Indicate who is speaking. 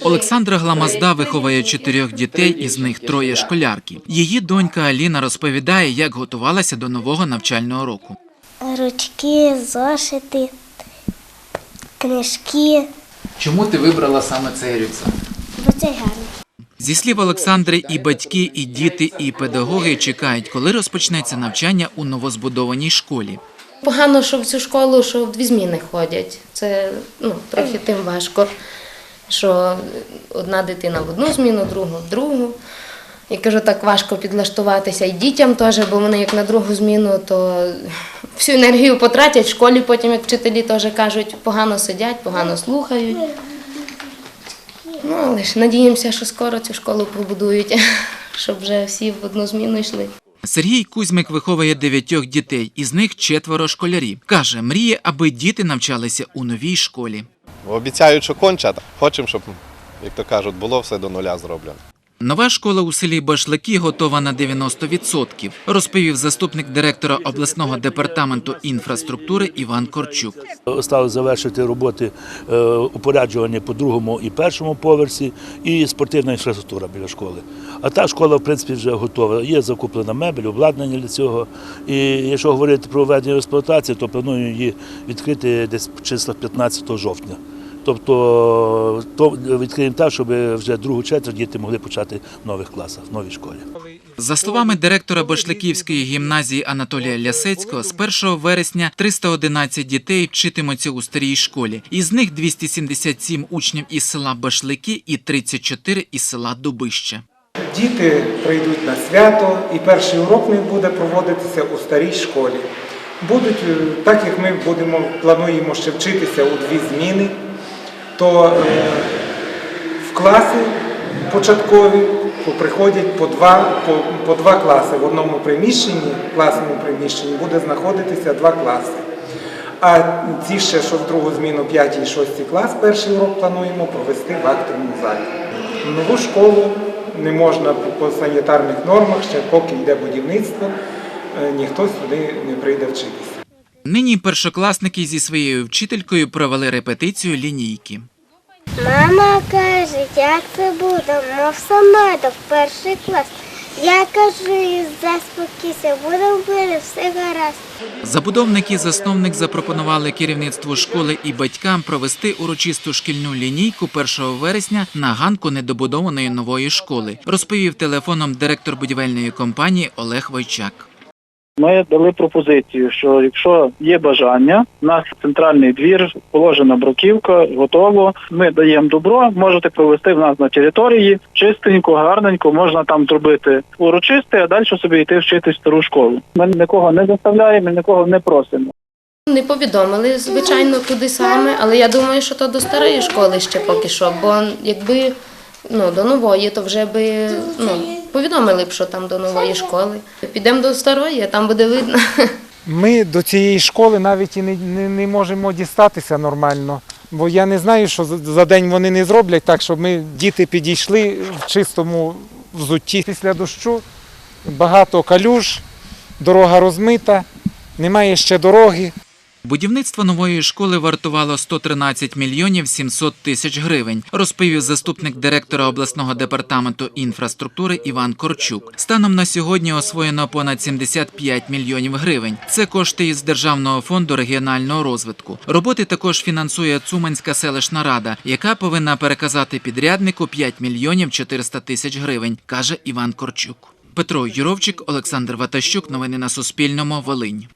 Speaker 1: Олександра Гламазда виховує чотирьох дітей, із них троє школярки. Її донька Аліна розповідає, як готувалася до нового навчального року.
Speaker 2: Ручки, зошити, книжки.
Speaker 1: Чому ти вибрала саме цей рюкзак?
Speaker 2: Бо це гарно.
Speaker 1: Зі слів Олександри, і батьки, і діти, і педагоги чекають, коли розпочнеться навчання у новозбудованій школі.
Speaker 3: Погано, що в цю школу, що в дві зміни ходять. Це ну, трохи тим важко, що одна дитина в одну зміну, другу в другу. Я кажу, так важко підлаштуватися і дітям теж, бо вони як на другу зміну, то всю енергію потратять в школі, потім, як вчителі теж кажуть, погано сидять, погано слухають. Ну, але ж надіємося, що скоро цю школу побудують, щоб вже всі в одну зміну йшли.
Speaker 1: Сергій Кузьмик виховує дев'ятьох дітей, із них четверо школярі. Каже, мріє, аби діти навчалися у новій школі.
Speaker 4: Обіцяють, що кончать. Хочемо, щоб, як то кажуть, було все до нуля зроблено.
Speaker 1: Нова школа у селі Башлаки готова на 90%, розповів заступник директора обласного департаменту інфраструктури Іван Корчук.
Speaker 5: Осталось завершити роботи е, упоряджування по другому і першому поверсі, і спортивна інфраструктура біля школи. А та школа, в принципі, вже готова. Є закуплена мебель, обладнання для цього. І якщо говорити про введення в експлуатацію, то планую її відкрити десь в числах 15 жовтня. Тобто то відкриємо так, щоб вже другу четверть діти могли почати в нових класах, в новій школі.
Speaker 1: За словами директора Башляківської гімназії Анатолія Лясецького, з 1 вересня 311 дітей вчитимуться у старій школі. Із них 277 учнів із села Башлики і 34 із села Дубище.
Speaker 6: Діти прийдуть на свято, і перший урок них буде проводитися у старій школі. Будуть, е, так як ми будемо, плануємо ще вчитися у дві зміни, то е, в класи початкові приходять по два, по, по два класи. В одному приміщенні, класному приміщенні, буде знаходитися два класи. А ці ще, що в другу зміну 5 і 6 клас, перший урок плануємо провести в актовому залі. Нову школу не можна по санітарних нормах, ще поки йде будівництво, е, ніхто сюди не прийде вчитися.
Speaker 1: Нині першокласники зі своєю вчителькою провели репетицію лінійки.
Speaker 2: Мама каже, як це буде, мов сама до перший клас. Я кажу, заспокійся, буде вбили, все гаразд.
Speaker 1: Забудовник і засновник запропонували керівництву школи і батькам провести урочисту шкільну лінійку 1 вересня на ганку недобудованої нової школи, розповів телефоном директор будівельної компанії Олег Войчак.
Speaker 7: Ми дали пропозицію, що якщо є бажання, у нас центральний двір, положена бруківка, готово. Ми даємо добро, можете провести в нас на території, чистенько, гарненько, можна там зробити урочисте, а далі собі йти вчитись в стару школу. Ми нікого не заставляємо, нікого не просимо.
Speaker 3: Не повідомили, звичайно, куди саме, але я думаю, що то до старої школи ще поки що, бо якби ну, до нової, то вже би ну, повідомили б, що там до нової школи. Підемо до старої, а там буде видно.
Speaker 6: Ми до цієї школи навіть і не, не, не можемо дістатися нормально. Бо я не знаю, що за- за день вони не зроблять так, щоб ми діти підійшли в чистому взутті після дощу. Багато калюж, дорога розмита, немає ще дороги.
Speaker 1: Будівництво нової школи вартувало 113 мільйонів 700 тисяч гривень, розповів заступник директора обласного департаменту інфраструктури Іван Корчук. Станом на сьогодні освоєно понад 75 мільйонів гривень. Це кошти із Державного фонду регіонального розвитку. Роботи також фінансує Цуманська селищна рада, яка повинна переказати підряднику 5 мільйонів 400 тисяч гривень, каже Іван Корчук. Петро Юровчик, Олександр Ватащук. Новини на Суспільному. Волинь.